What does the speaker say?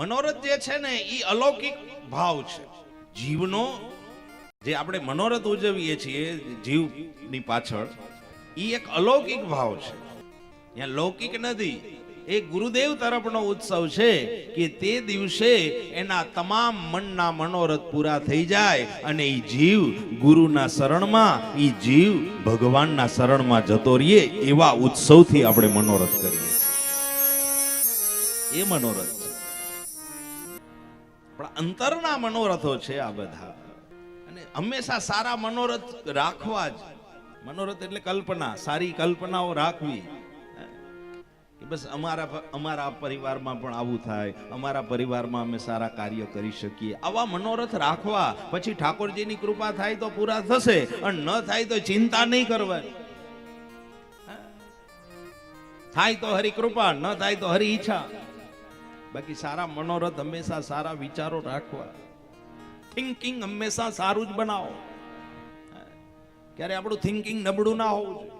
મનોરથ જે છે ને એ અલૌકિક ભાવ છે. જીવનો જે આપણે મનોરથ ઉજવીએ છીએ, જીવની પાછળ એ એક અલૌકિક ભાવ છે. ત્યાં લૌકિક નથી, એ ગુરુદેવ તરફનો ઉત્સવ છે કે તે દિવસે એના તમામ મનના મનોરથ પૂરા થઈ જાય અને એ જીવ ગુરુના શરણમાં એ જીવ ભગવાનના શરણમાં જતો રહીએ એવા ઉત્સવથી આપણે મનોરથ કરીએ એ મનોરથ છે. પણ અંતરના મનોરથો છે આ બધા. અને હંમેશા સારા મનોરથ રાખવા જ. મનોરથ એટલે કલ્પના, સારી કલ્પનાઓ રાખવી. કે બસ અમારા અમારા પરિવારમાં પણ આવું થાય. અમારા પરિવારમાં અમે સારા કાર્ય કરી શકીએ. આવા મનોરથ રાખવા. પછી ઠાકોરજીની કૃપા થાય તો પૂરા થશે. અને ન થાય તો ચિંતા નહીં કરવાની. થાય તો હરી કૃપા ન થાય તો હરી ઈચ્છા. બાકી સારા મનોરથ હંમેશા સારા વિચારો રાખવા. થિંકિંગ હંમેશા સારું જ બનાવો. ક્યારે આપણું થિંકિંગ નબળું ના હોવું જોઈએ.